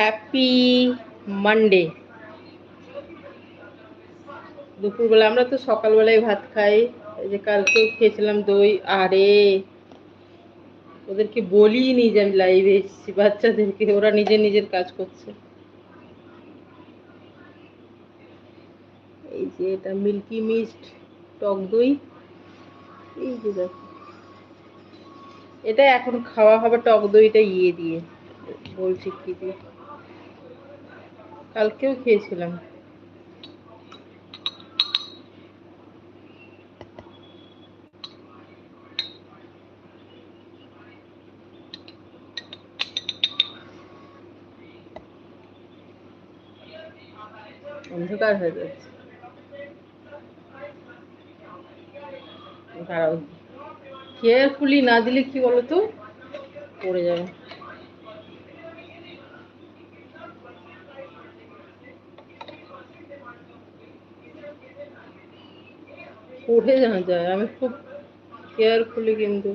Happy Monday দুপুরবেলা আমরা তো সকালবেলায় ভাত খাই। যে কালকেও খেয়েছিলাম দই। আরে, ওদেরকে বলিনি যে আমি লাইভে এসেছি, বাচ্চাদেরকে। ওরা নিজে নিজের কাজ করছে। এই যে এটা মিল্কি মিস্ট টক দই। এই যে দেখো। এটা এখন খাওয়া হবে টক দইটা ইয়ে দিয়ে বলছি কি দিয়ে। কালকেও খেয়েছিলাম। অন্ধকার হয়ে যাচ্ছে। কেয়ারফুলি না দিলে কি বলতো? পড়ে যাবে। পড়ে যায়। আমি খুব কেয়ারফুলি কিন্তু।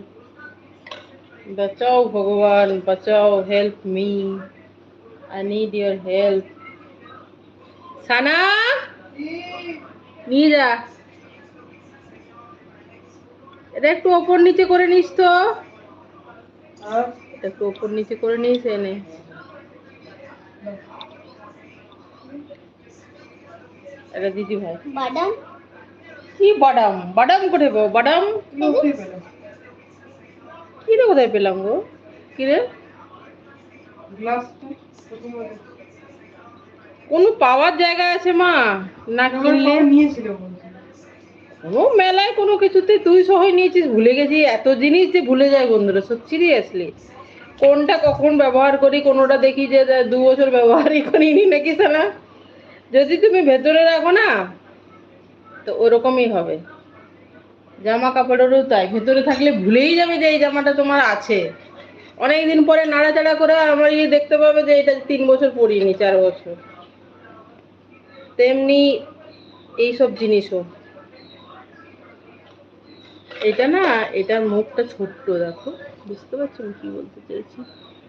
বাঁচাও ভগবান, বাঁচাও help me I need your help Sana, নিয়ে যা। এটা একটু ওপর নিচে করে নিস তো। একটু ওপর নিচে করে নিস এনে। এটা দিদি ভাই। বাদাম? কি বাদাম? বাদাম কোথায় পাবো? বাদাম? কি রে কোথায় পেলাম গো? কি রে কোনো পাওয়ার জায়গা আছে মা? না কিনলে? ও মেলায় কোনো কিছুতে তুই সহই নিয়েছিস? ভুলে গেছি এত জিনিস যে ভুলে যায় বন্ধুরা সত্যি সিরিয়াসলি কোনটা কখন ব্যবহার করি কোনোটা দেখি যে দু বছর ব্যবহারই করিনি নাকি সালা? যদি তুমি ভেতরে রাখো না তো ওরকমই হবে। জামা কাপড়েরও তাই, ভেতরে থাকলে ভুলেই যাবে যে এই জামাটা তোমার আছে। অনেকদিন পরে নাড়াচাড়া করে আমার ইয়ে দেখতে পাবে যে এটা তিন বছর পরিনি, চার বছর। তেমনি এইসব জিনিসও। এটা না, এটার মুখটা ছোট্ট, দেখো। বুঝতে পারছ আমি কি বলতে চাইছি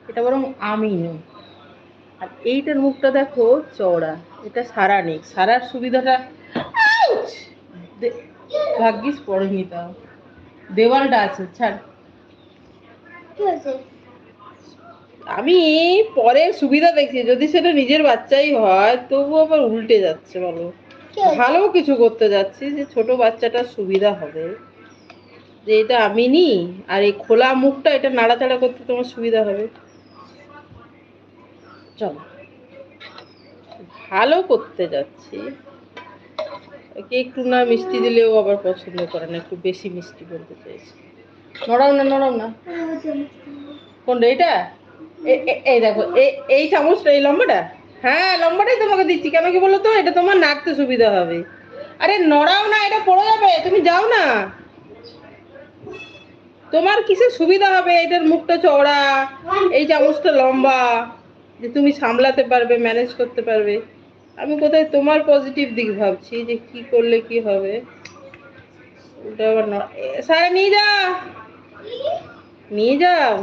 এটা বরং আমি নই আর এইটার মুখটা দেখো চওড়া, এটা সারা নেই সারার সুবিধাটা ভাগ্যিস পড়েনি তাও দেওয়ালটা আছে ছাড়। আমি পরে সুবিধা দেখছি যদি সেটা নিজের বাচ্চাই হয় তবু আবার উল্টে যাচ্ছে বলো। ভালো কিছু করতে যাচ্ছি যে ছোট বাচ্চাটার সুবিধা হবে। যে এটা আমি নি আর এই খোলা মুখটা এটা নাড়াচাড়া করতে তোমার সুবিধা হবে। চলো। ভালো করতে যাচ্ছি। একটু না মিষ্টি দিলেও আবার পছন্দ করে না, একটু বেশি মিষ্টি বলতে চাইছি। নড়াও না, নরম না? কোনটা এটা এই দেখো এই চামচটা, এই লম্বাটা? হ্যাঁ লম্বাটাই তোমাকে দিচ্ছি। কেন কি বলো তো এটা তোমার নাড়তে সুবিধা হবে। আরে নড়াও না, এটা পড়ে যাবে, তুমি যাও না। তোমার কিসের সুবিধা হবে? এটার মুখটা চওড়া, এই চামচটা লম্বা, যে তুমি সামলাতে পারবে ম্যানেজ করতে পারবে। আমি কোথায় তোমার পজিটিভ দিক ভাবছি যে কি করলে কি হবে? ওটা আবার ন- সারা নিয়ে নিয়ে যাও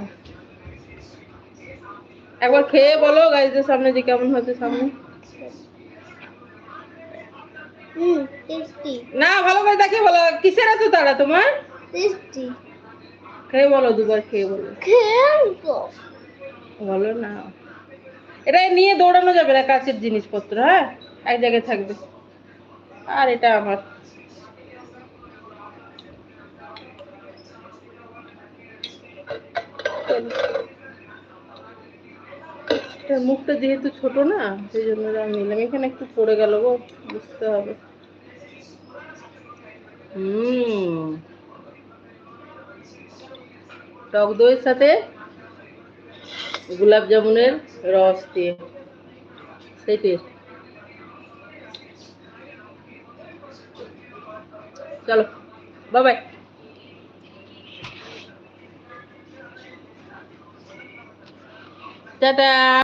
একবার খেয়ে বলো গাইজদের সামনে যে কেমন হচ্ছে সামনে। না ভালো করে দেখে বলো কিসের এত তাড়া তোমার? খেয়ে বলো দুবার খেয়ে বলো। খেলব বলো না। এটা নিয়ে দৌড়ানো যাবে না কাছের জিনিসপত্র হ্যাঁ? এক জায়গায় থাকবে। আর এটা আমার। মুখটা যেহেতু ছোট না, সেই জন্য নিলাম। এখানে একটু পড়ে গেল গো, বুঝতে হবে। হুম। টক দইয়ের সাথে গোলাপ জামুনের রস দিয়ে সেই টেস্ট চলো বাবাই টাটা